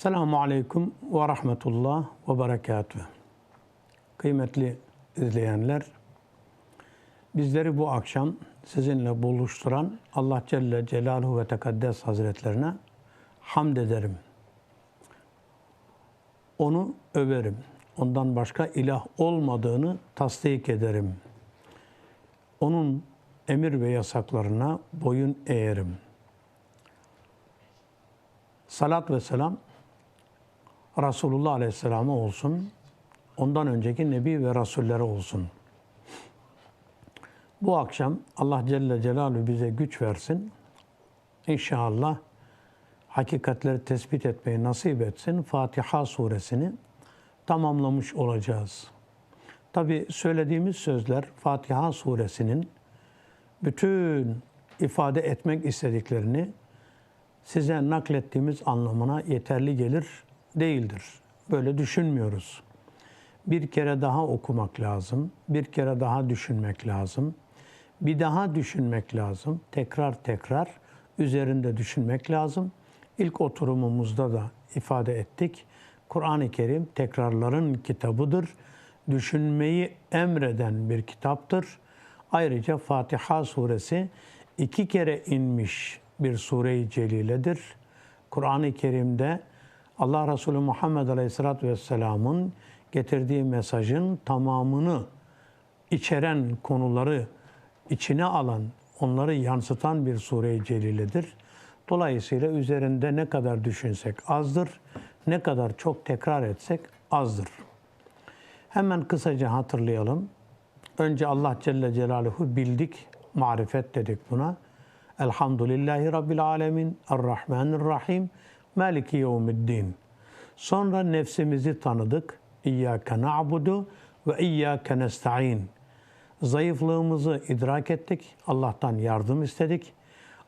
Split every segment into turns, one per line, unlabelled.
Selamun Aleyküm ve Rahmetullah ve Berekatuhu. Kıymetli izleyenler, bizleri bu akşam sizinle buluşturan Allah Celle Celaluhu ve Tekaddes Hazretlerine hamd ederim. Onu överim. Ondan başka ilah olmadığını tasdik ederim. Onun emir ve yasaklarına boyun eğerim. Salat ve selam Resulullah Aleyhisselam'a olsun. Ondan önceki Nebi ve Rasullere olsun. Bu akşam Allah Celle Celaluhu bize güç versin. İnşallah hakikatleri tespit etmeyi nasip etsin. Fatiha suresini tamamlamış olacağız. Tabi söylediğimiz sözler Fatiha suresinin bütün ifade etmek istediklerini size naklettiğimiz anlamına yeterli gelir değildir. Böyle düşünmüyoruz. Bir kere daha okumak lazım, bir kere daha düşünmek lazım, bir daha düşünmek lazım, tekrar tekrar üzerinde düşünmek lazım. İlk oturumumuzda da ifade ettik. Kur'an-ı Kerim tekrarların kitabıdır. Düşünmeyi emreden bir kitaptır. Ayrıca Fatiha suresi iki kere inmiş bir sure-i celiledir. Kur'an-ı Kerim'de Allah Resulü Muhammed Aleyhisselatü Vesselam'ın getirdiği mesajın tamamını içeren konuları içine alan, onları yansıtan bir sure-i celiledir. Dolayısıyla üzerinde ne kadar düşünsek azdır, ne kadar çok tekrar etsek azdır. Hemen kısaca hatırlayalım. Önce Allah Celle Celaluhu bildik, marifet dedik buna. Elhamdülillahi Rabbil Alemin, Errahmanirrahim, Maliki Yevmiddin. Sonra nefsimizi tanıdık. İyyâke na'budu ve iyyâke nesta'in. Zayıflığımızı idrak ettik. Allah'tan yardım istedik.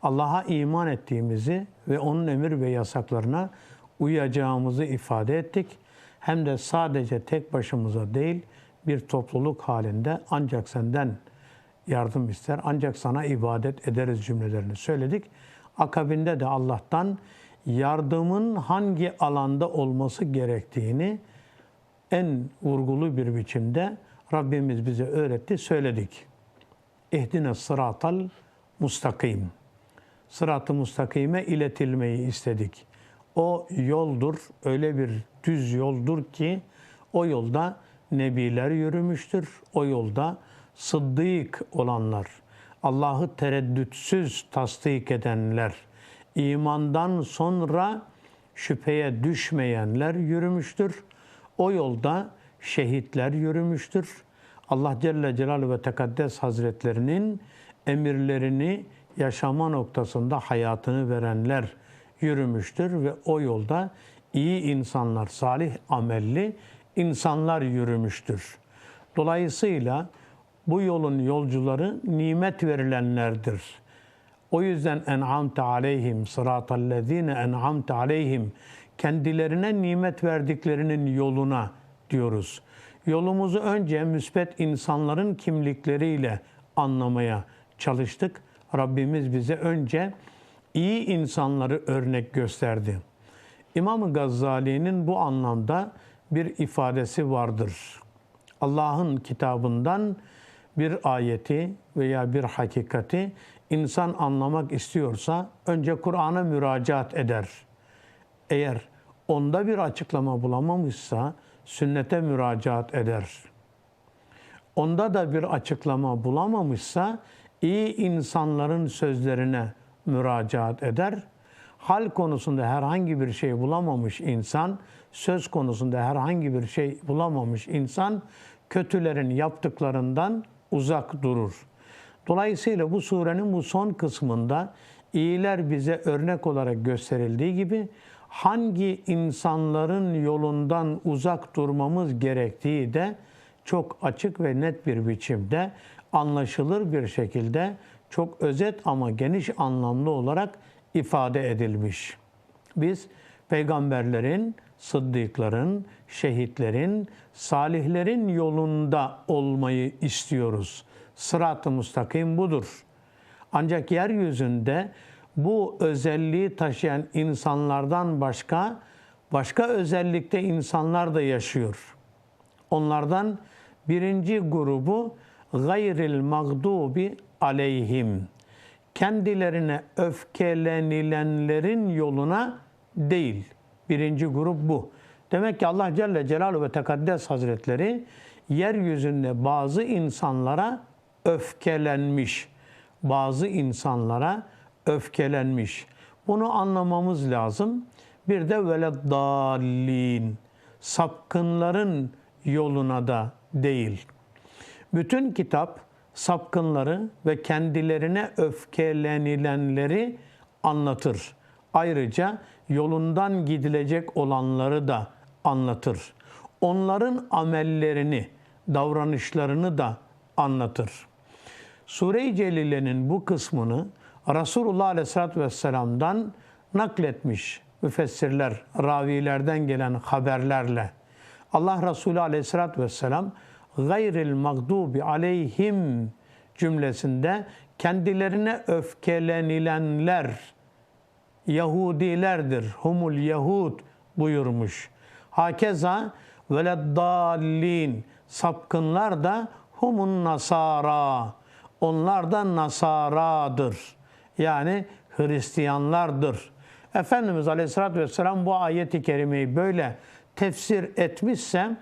Allah'a iman ettiğimizi ve onun emir ve yasaklarına uyacağımızı ifade ettik. Hem de sadece tek başımıza değil, bir topluluk halinde ancak senden yardım ister, ancak sana ibadet ederiz cümlelerini söyledik. Akabinde de Allah'tan yardımın hangi alanda olması gerektiğini en vurgulu bir biçimde Rabbimiz bize öğretti, söyledik. İhdine sıratal mustakim. Sırat-ı mustakime iletilmeyi istedik. O yoldur, öyle bir düz yoldur ki o yolda nebiler yürümüştür. O yolda sıddık olanlar, Allah'ı tereddütsüz tasdik edenler, imandan sonra şüpheye düşmeyenler yürümüştür. O yolda şehitler yürümüştür. Allah Celle Celaluhu ve Tekaddes Hazretlerinin emirlerini yaşama noktasında hayatını verenler yürümüştür ve o yolda iyi insanlar, salih amelli insanlar yürümüştür. Dolayısıyla bu yolun yolcuları nimet verilenlerdir. O yüzden en'amte aleyhim sıratallezine en'amte aleyhim kendilerine nimet verdiklerinin yoluna diyoruz. Yolumuzu önce müsbet insanların kimlikleriyle anlamaya çalıştık. Rabbimiz bize önce iyi insanları örnek gösterdi. İmam Gazali'nin bu anlamda bir ifadesi vardır. Allah'ın kitabından bir ayeti veya bir hakikati insan anlamak istiyorsa önce Kur'an'a müracaat eder. Eğer onda bir açıklama bulamamışsa sünnete müracaat eder. Onda da bir açıklama bulamamışsa iyi insanların sözlerine müracaat eder. Hal konusunda herhangi bir şey bulamamış insan, söz konusunda herhangi bir şey bulamamış insan kötülerin yaptıklarından uzak durur. Dolayısıyla bu surenin bu son kısmında iyiler bize örnek olarak gösterildiği gibi hangi insanların yolundan uzak durmamız gerektiği de çok açık ve net bir biçimde anlaşılır bir şekilde çok özet ama geniş anlamlı olarak ifade edilmiş. Biz peygamberlerin, sıddıkların, şehitlerin, salihlerin yolunda olmayı istiyoruz. Sırat-ı müstakim budur. Ancak yeryüzünde bu özelliği taşıyan insanlardan başka başka özellikte insanlar da yaşıyor. Onlardan birinci grubu gayril mağdubi aleyhim. Kendilerine öfkelenilenlerin yoluna değil. Birinci grup bu. Demek ki Allah Celle Celaluhu ve Tekaddes Hazretleri yeryüzünde bazı insanlara öfkelenmiş. Bazı insanlara öfkelenmiş. Bunu anlamamız lazım. Bir de veleddallin. Sapkınların yoluna da değil. Bütün kitap sapkınları ve kendilerine öfkelenilenleri anlatır. Ayrıca yolundan gidilecek olanları da anlatır. Onların amellerini, davranışlarını da anlatır. Sure-i Celile'nin bu kısmını Resulullah Aleyhisselatü Vesselam'dan nakletmiş müfessirler, ravilerden gelen haberlerle. Allah Resulü Aleyhisselatü Vesselam gayril mağdubi aleyhim cümlesinde kendilerine öfkelenilenler Yahudilerdir. Humul Yahud buyurmuş. Hakeza veleddallin sapkınlar da humun nasara. Onlar da nasaradır. Yani Hristiyanlardır. Efendimiz Aleyhisselatü Vesselam bu ayeti kerimeyi böyle tefsir etmişse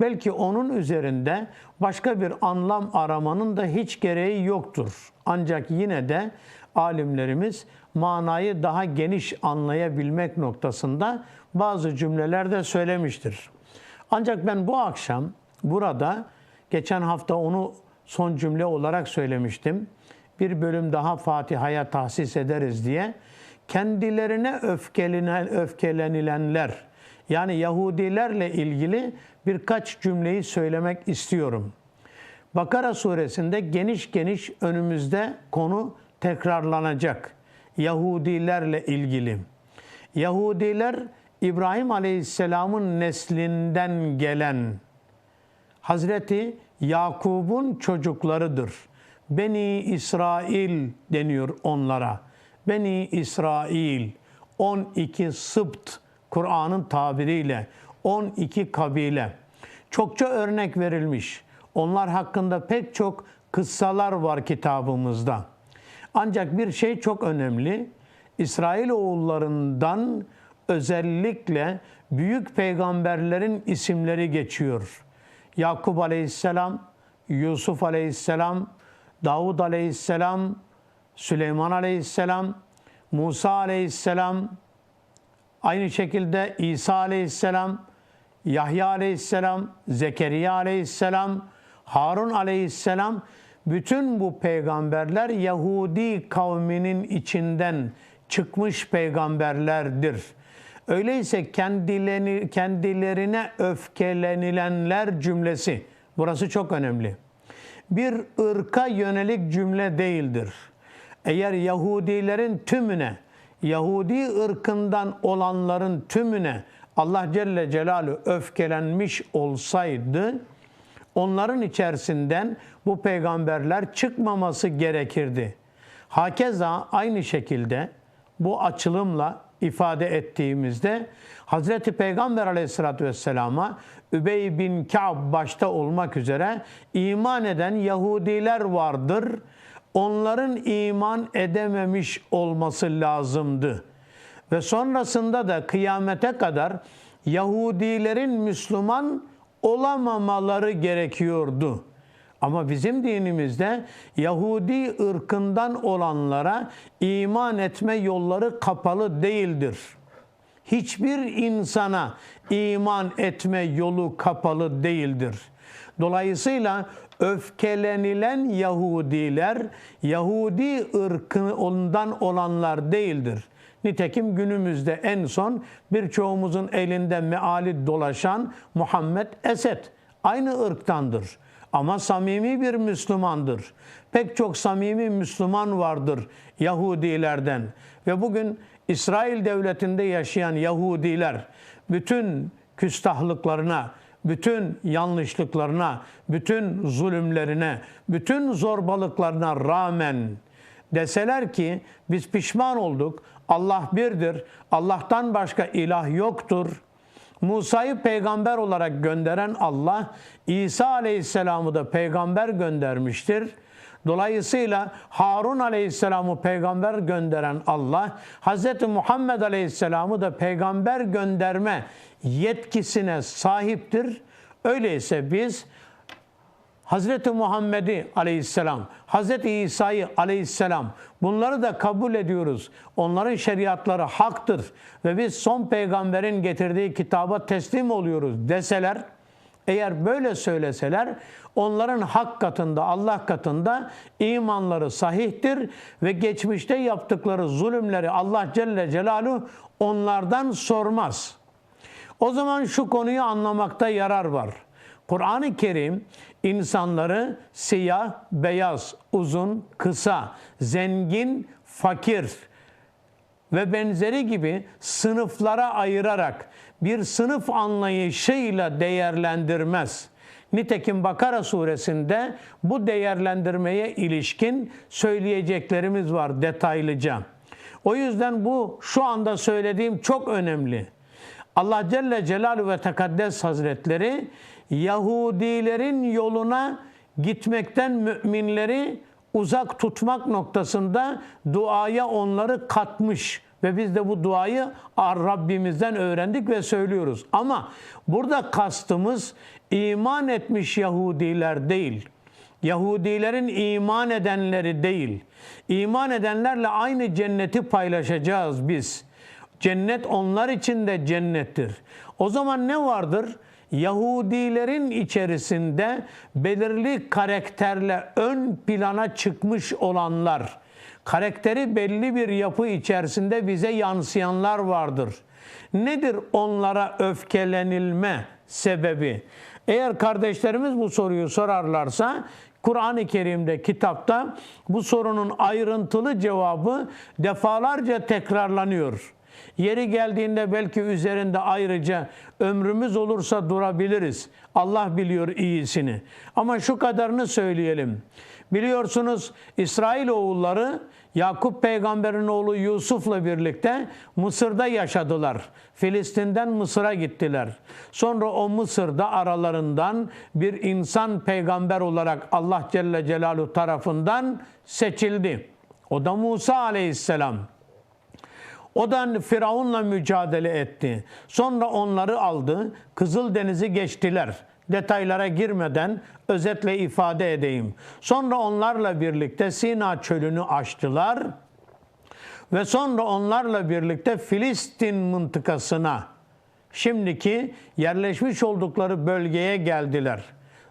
belki onun üzerinde başka bir anlam aramanın da hiç gereği yoktur. Ancak yine de alimlerimiz manayı daha geniş anlayabilmek noktasında bazı cümlelerde söylemiştir. Ancak ben bu akşam burada geçen hafta onu son cümle olarak söylemiştim. Bir bölüm daha Fatiha'ya tahsis ederiz diye kendilerine öfkelenen, öfkelenilenler yani Yahudilerle ilgili birkaç cümleyi söylemek istiyorum. Bakara suresinde geniş geniş önümüzde konu tekrarlanacak. Yahudilerle ilgili. Yahudiler İbrahim Aleyhisselam'ın neslinden gelen Hazreti Yakub'un çocuklarıdır. Beni İsrail deniyor onlara. Beni İsrail 12 sıbt Kur'an'ın tabiriyle 12 kabile. Çokça örnek verilmiş. Onlar hakkında pek çok kıssalar var kitabımızda. Ancak bir şey çok önemli. İsrail oğullarından özellikle büyük peygamberlerin isimleri geçiyor. Yakup aleyhisselam, Yusuf aleyhisselam, Davud aleyhisselam, Süleyman aleyhisselam, Musa aleyhisselam, aynı şekilde İsa aleyhisselam, Yahya aleyhisselam, Zekeriya aleyhisselam, Harun aleyhisselam bütün bu peygamberler Yahudi kavminin içinden çıkmış peygamberlerdir. Öyleyse kendilerini, kendilerine öfkelenilenler cümlesi, burası çok önemli. Bir ırka yönelik cümle değildir. Eğer Yahudilerin tümüne, Yahudi ırkından olanların tümüne Allah Celle Celaluhu öfkelenmiş olsaydı, onların içerisinden bu peygamberler çıkmaması gerekirdi. Hakeza aynı şekilde bu açılımla ifade ettiğimizde Hazreti Peygamber aleyhissalatü vesselama Übey bin Ka'b başta olmak üzere iman eden Yahudiler vardır. Onların iman edememiş olması lazımdı. Ve sonrasında da kıyamete kadar Yahudilerin Müslüman olamamaları gerekiyordu. Ama bizim dinimizde Yahudi ırkından olanlara iman etme yolları kapalı değildir. Hiçbir insana iman etme yolu kapalı değildir. Dolayısıyla öfkelenilen Yahudiler Yahudi ırkından olanlar değildir. Nitekim günümüzde en son birçoğumuzun elinde meali dolaşan Muhammed Esed aynı ırktandır. Ama samimi bir Müslümandır. Pek çok samimi Müslüman vardır Yahudilerden. Ve bugün İsrail devletinde yaşayan Yahudiler bütün küstahlıklarına, bütün yanlışlıklarına, bütün zulümlerine, bütün zorbalıklarına rağmen deseler ki biz pişman olduk, Allah birdir, Allah'tan başka ilah yoktur. Musa'yı peygamber olarak gönderen Allah, İsa aleyhisselamı da peygamber göndermiştir. Dolayısıyla Harun aleyhisselamı peygamber gönderen Allah, Hz. Muhammed aleyhisselamı da peygamber gönderme yetkisine sahiptir. Öyleyse biz Hazreti Muhammed'i aleyhisselam, Hazreti İsa'yı aleyhisselam bunları da kabul ediyoruz. Onların şeriatları haktır ve biz son peygamberin getirdiği kitaba teslim oluyoruz deseler, eğer böyle söyleseler onların hak katında, Allah katında imanları sahihtir ve geçmişte yaptıkları zulümleri Allah Celle Celaluhu onlardan sormaz. O zaman şu konuyu anlamakta yarar var. Kur'an-ı Kerim insanları siyah, beyaz, uzun, kısa, zengin, fakir ve benzeri gibi sınıflara ayırarak bir sınıf anlayışıyla değerlendirmez. Nitekim Bakara suresinde bu değerlendirmeye ilişkin söyleyeceklerimiz var detaylıca. O yüzden bu şu anda söylediğim çok önemli. Allah Celle Celaluhu ve Tekaddes Hazretleri Yahudilerin yoluna gitmekten müminleri uzak tutmak noktasında duaya onları katmış ve biz de bu duayı Rabbimizden öğrendik ve söylüyoruz. Ama burada kastımız iman etmiş Yahudiler değil. Yahudilerin iman edenleri değil. İman edenlerle aynı cenneti paylaşacağız biz. Cennet onlar için de cennettir. O zaman ne vardır? Yahudilerin içerisinde belirli karakterle ön plana çıkmış olanlar, karakteri belli bir yapı içerisinde bize yansıyanlar vardır. Nedir onlara öfkelenilme sebebi? Eğer kardeşlerimiz bu soruyu sorarlarsa Kur'an-ı Kerim'de, kitapta bu sorunun ayrıntılı cevabı defalarca tekrarlanıyor. Yeri geldiğinde belki üzerinde ayrıca ömrümüz olursa durabiliriz. Allah biliyor iyisini. Ama şu kadarını söyleyelim. Biliyorsunuz İsrail oğulları Yakup peygamberin oğlu Yusuf'la birlikte Mısır'da yaşadılar. Filistin'den Mısır'a gittiler. Sonra o Mısır'da aralarından bir insan peygamber olarak Allah Celle Celaluhu tarafından seçildi. O da Musa aleyhisselam. O da Firavun'la mücadele etti. Sonra onları aldı, Kızıldeniz'i geçtiler. Detaylara girmeden özetle ifade edeyim. Sonra onlarla birlikte Sina çölünü aştılar ve sonra onlarla birlikte Filistin mıntıkasına şimdiki yerleşmiş oldukları bölgeye geldiler.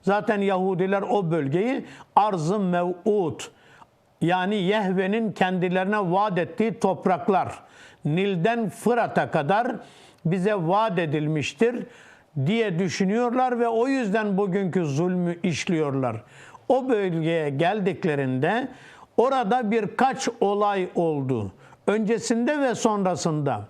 Zaten Yahudiler o bölgeyi arz-ı mev'ud yani Yehve'nin kendilerine vaat ettiği topraklar Nil'den Fırat'a kadar bize vaat edilmiştir diye düşünüyorlar ve o yüzden bugünkü zulmü işliyorlar. O bölgeye geldiklerinde orada birkaç olay oldu. Öncesinde ve sonrasında.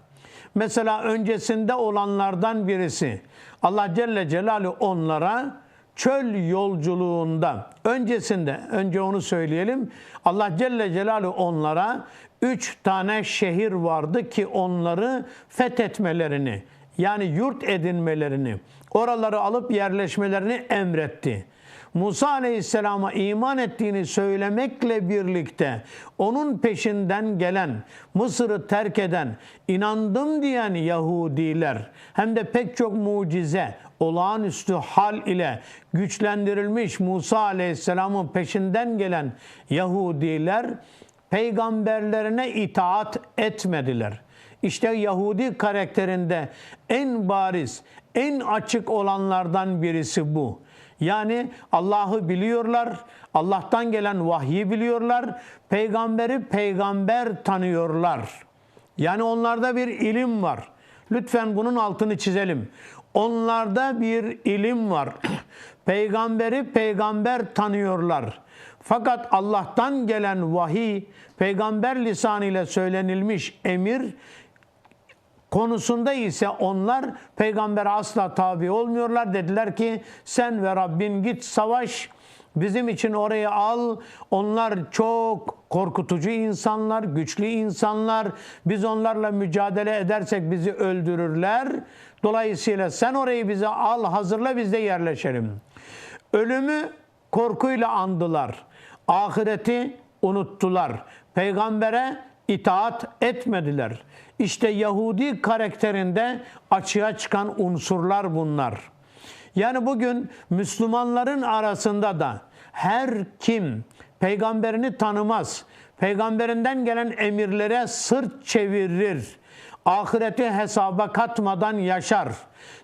Mesela öncesinde olanlardan birisi Allah Celle Celaluhu onlara çöl yolculuğunda öncesinde önce onu söyleyelim. Allah Celle Celaluhu onlara üç tane şehir vardı ki onları fethetmelerini yani yurt edinmelerini, oraları alıp yerleşmelerini emretti. Musa Aleyhisselam'a iman ettiğini söylemekle birlikte onun peşinden gelen, Mısır'ı terk eden, inandım diyen Yahudiler hem de pek çok mucize, olağanüstü hal ile güçlendirilmiş Musa Aleyhisselam'ın peşinden gelen Yahudiler peygamberlerine itaat etmediler. İşte Yahudi karakterinde en bariz, en açık olanlardan birisi bu. Yani Allah'ı biliyorlar, Allah'tan gelen vahyi biliyorlar, peygamberi peygamber tanıyorlar. Yani onlarda bir ilim var. Lütfen bunun altını çizelim. Onlarda bir ilim var. Peygamberi peygamber tanıyorlar. Fakat Allah'tan gelen vahiy, peygamber lisanıyla söylenilmiş emir konusunda ise onlar peygambere asla tabi olmuyorlar. Dediler ki sen ve Rabbin git savaş Bizim için orayı al. Onlar çok korkutucu insanlar, güçlü insanlar. Biz onlarla mücadele edersek bizi öldürürler. Dolayısıyla sen orayı bize al, hazırla biz de yerleşelim. Ölümü korkuyla andılar. Ahireti unuttular. Peygambere itaat etmediler. İşte Yahudi karakterinde açığa çıkan unsurlar bunlar. Yani bugün Müslümanların arasında da her kim peygamberini tanımaz, peygamberinden gelen emirlere sırt çevirir, ahireti hesaba katmadan yaşar.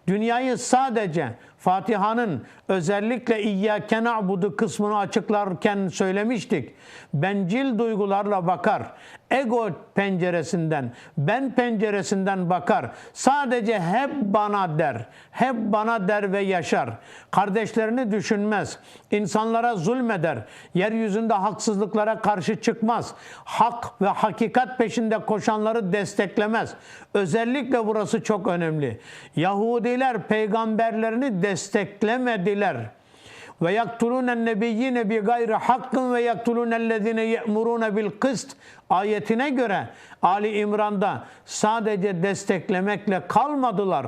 Dünyayı sadece Fatiha'nın özellikle İyyâke na'budu kısmını açıklarken söylemiştik. Bencil duygularla bakar. Ego penceresinden, ben penceresinden bakar. Sadece hep bana der. Hep bana der ve yaşar. Kardeşlerini düşünmez. İnsanlara zulmeder. Yeryüzünde haksızlıklara karşı çıkmaz. Hak ve hakikat peşinde koşanları desteklemez. Özellikle burası çok önemli. Yahudiler peygamberlerini desteklemediler. Ve yaktulûnen nebiyyine bi gayri hakkın ve yaktulûnellezine ye'murûne bil kıst ayetine göre Ali İmran'da sadece desteklemekle kalmadılar.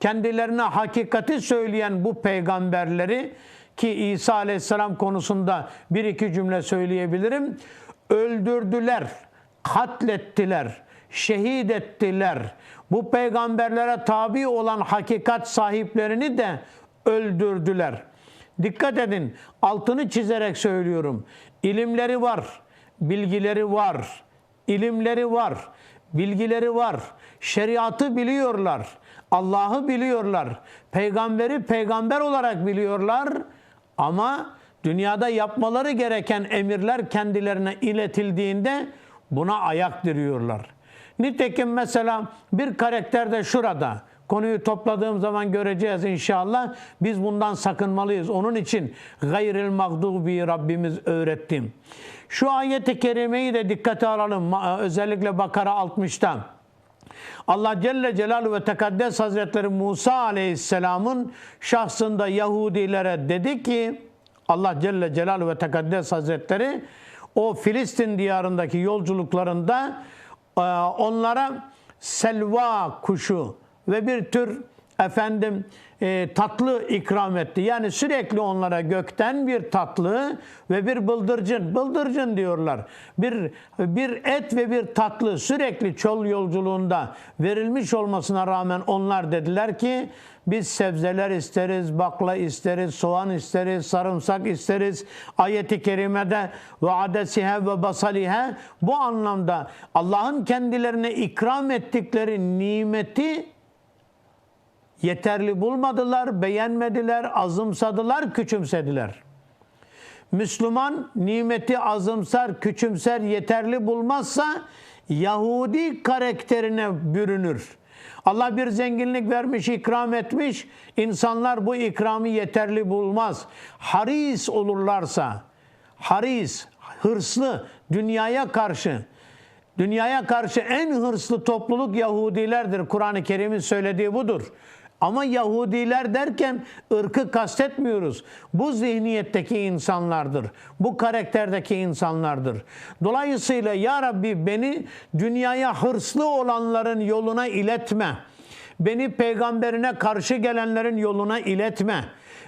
Kendilerine hakikati söyleyen bu peygamberleri ki İsa Aleyhisselam konusunda bir iki cümle söyleyebilirim. Öldürdüler, katlettiler, şehit ettiler. Bu peygamberlere tabi olan hakikat sahiplerini de öldürdüler. Dikkat edin, altını çizerek söylüyorum. İlimleri var, bilgileri var, ilimleri var, bilgileri var. Şeriatı biliyorlar, Allah'ı biliyorlar, peygamberi peygamber olarak biliyorlar ama dünyada yapmaları gereken emirler kendilerine iletildiğinde buna ayak diriyorlar. Nitekim mesela bir karakter de şurada. Konuyu topladığım zaman göreceğiz inşallah. Biz bundan sakınmalıyız. Onun için gayril mağdubi Rabbimiz öğrettim. Şu ayeti kerimeyi de dikkate alalım. Özellikle Bakara 60'ta. Allah Celle Celaluhu ve Tekaddes Hazretleri Musa Aleyhisselam'ın şahsında Yahudilere dedi ki Allah Celle Celaluhu ve Tekaddes Hazretleri o Filistin diyarındaki yolculuklarında onlara selva kuşu ve bir tür efendim e, tatlı ikram etti. Yani sürekli onlara gökten bir tatlı ve bir bıldırcın, bıldırcın diyorlar. Bir bir et ve bir tatlı sürekli çol yolculuğunda verilmiş olmasına rağmen onlar dediler ki biz sebzeler isteriz, bakla isteriz, soğan isteriz, sarımsak isteriz. Ayeti kerimede ve adesihe ve basalihe bu anlamda Allah'ın kendilerine ikram ettikleri nimeti yeterli bulmadılar, beğenmediler, azımsadılar, küçümsediler. Müslüman nimeti azımsar, küçümser, yeterli bulmazsa Yahudi karakterine bürünür. Allah bir zenginlik vermiş, ikram etmiş. İnsanlar bu ikramı yeterli bulmaz. Haris olurlarsa, haris, hırslı, dünyaya karşı, dünyaya karşı en hırslı topluluk Yahudilerdir. Kur'an-ı Kerim'in söylediği budur. Ama Yahudiler derken ırkı kastetmiyoruz. Bu zihniyetteki insanlardır. Bu karakterdeki insanlardır. Dolayısıyla Ya Rabbi beni dünyaya hırslı olanların yoluna iletme. Beni peygamberine karşı gelenlerin yoluna iletme.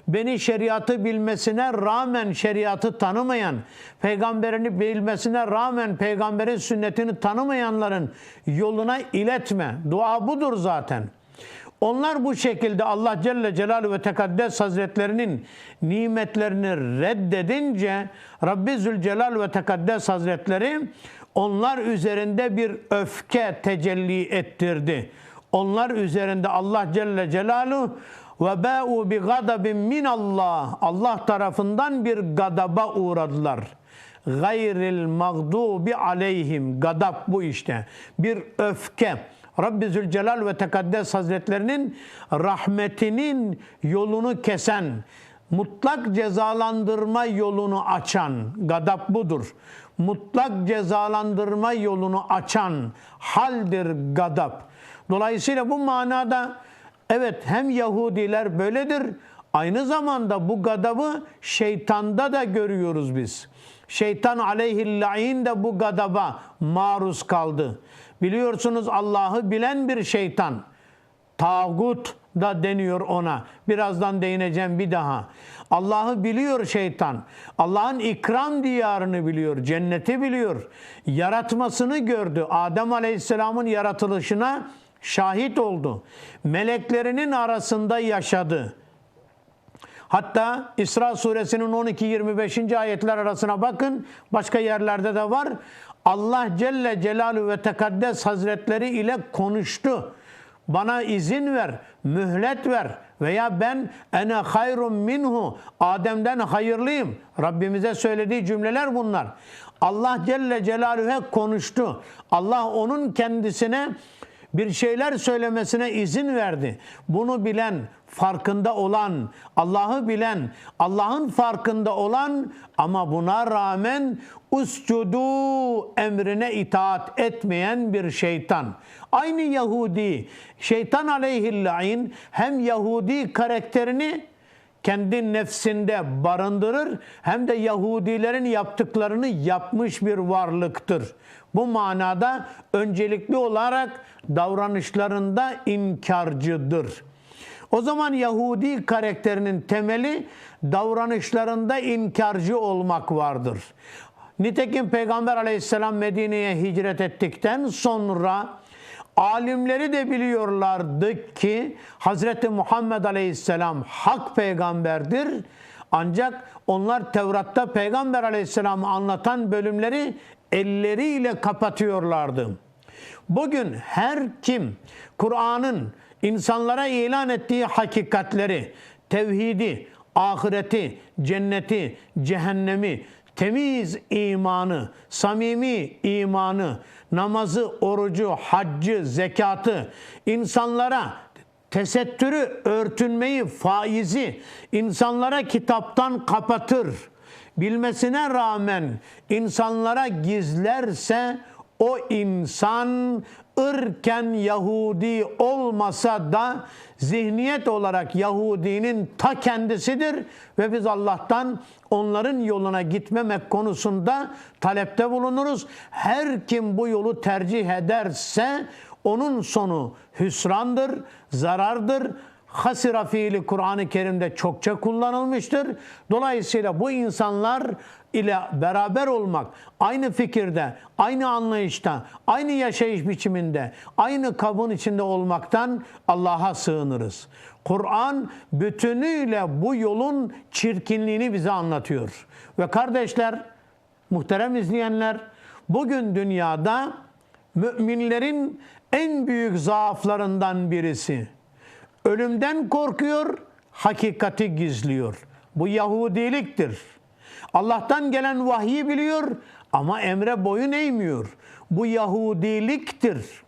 Beni şeriatı bilmesine rağmen şeriatı tanımayan, peygamberini bilmesine rağmen peygamberin sünnetini tanımayanların yoluna iletme. Dua budur zaten. Onlar bu şekilde Allah Celle Celaluhu ve Tekaddes Hazretlerinin nimetlerini reddedince Rabbi Zülcelal ve Tekaddes Hazretleri onlar üzerinde bir öfke tecelli ettirdi. Onlar üzerinde Allah Celle Celaluhu ve ba'u bi gadabin min Allah Allah tarafından bir gadaba uğradılar. Gayril mağdubi aleyhim gadab bu işte. Bir öfke. Rabbi Zülcelal ve Tekaddes Hazretlerinin rahmetinin yolunu kesen, mutlak cezalandırma yolunu açan, gadap budur. Mutlak cezalandırma yolunu açan haldir gadap. Dolayısıyla bu manada evet hem Yahudiler böyledir Aynı zamanda bu gadabı şeytanda da görüyoruz biz. Şeytan aleyhillâin de bu gadaba maruz kaldı. Biliyorsunuz Allah'ı bilen bir şeytan. Tağut da deniyor ona. Birazdan değineceğim bir daha. Allah'ı biliyor şeytan. Allah'ın ikram diyarını biliyor, cenneti biliyor. Yaratmasını gördü. Adem Aleyhisselam'ın yaratılışına şahit oldu. Meleklerinin arasında yaşadı. Hatta İsra suresinin 12-25. ayetler arasına bakın. Başka yerlerde de var. Allah Celle Celaluhu ve Tekaddes Hazretleri ile konuştu. Bana izin ver, mühlet ver veya ben ene hayrun minhu Adem'den hayırlıyım. Rabbimize söylediği cümleler bunlar. Allah Celle Celaluhu konuştu. Allah onun kendisine bir şeyler söylemesine izin verdi. Bunu bilen, farkında olan, Allah'ı bilen, Allah'ın farkında olan ama buna rağmen uscudu emrine itaat etmeyen bir şeytan. Aynı Yahudi, şeytan aleyhillain hem Yahudi karakterini kendi nefsinde barındırır hem de Yahudilerin yaptıklarını yapmış bir varlıktır. Bu manada öncelikli olarak davranışlarında inkarcıdır. O zaman Yahudi karakterinin temeli davranışlarında inkarcı olmak vardır. Nitekim Peygamber aleyhisselam Medine'ye hicret ettikten sonra alimleri de biliyorlardı ki Hazreti Muhammed aleyhisselam hak peygamberdir. Ancak onlar Tevrat'ta Peygamber aleyhisselamı anlatan bölümleri elleriyle kapatıyorlardı. Bugün her kim Kur'an'ın insanlara ilan ettiği hakikatleri, tevhidi, ahireti, cenneti, cehennemi, temiz imanı, samimi imanı, namazı, orucu, haccı, zekatı insanlara tesettürü, örtünmeyi, faizi insanlara kitaptan kapatır. Bilmesine rağmen insanlara gizlerse o insan ırken Yahudi olmasa da zihniyet olarak Yahudinin ta kendisidir ve biz Allah'tan onların yoluna gitmemek konusunda talepte bulunuruz. Her kim bu yolu tercih ederse onun sonu hüsrandır, zarardır. Hasira fiili Kur'an-ı Kerim'de çokça kullanılmıştır. Dolayısıyla bu insanlar ile beraber olmak, aynı fikirde, aynı anlayışta, aynı yaşayış biçiminde, aynı kabın içinde olmaktan Allah'a sığınırız. Kur'an bütünüyle bu yolun çirkinliğini bize anlatıyor. Ve kardeşler, muhterem izleyenler, bugün dünyada müminlerin en büyük zaaflarından birisi. Ölümden korkuyor, hakikati gizliyor. Bu Yahudiliktir. Allah'tan gelen vahyi biliyor ama emre boyun eğmiyor. Bu Yahudiliktir.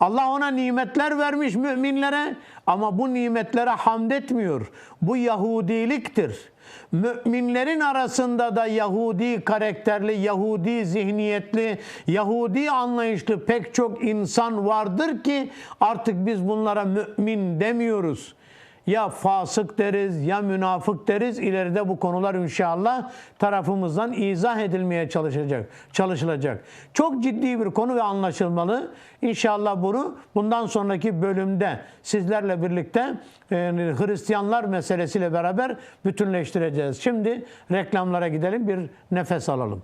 Allah ona nimetler vermiş müminlere ama bu nimetlere hamd etmiyor. Bu Yahudiliktir. Müminlerin arasında da Yahudi karakterli, Yahudi zihniyetli, Yahudi anlayışlı pek çok insan vardır ki artık biz bunlara mümin demiyoruz ya fasık deriz ya münafık deriz. İleride bu konular inşallah tarafımızdan izah edilmeye çalışacak, çalışılacak. Çok ciddi bir konu ve anlaşılmalı. İnşallah bunu bundan sonraki bölümde sizlerle birlikte yani Hristiyanlar meselesiyle beraber bütünleştireceğiz. Şimdi reklamlara gidelim bir nefes alalım.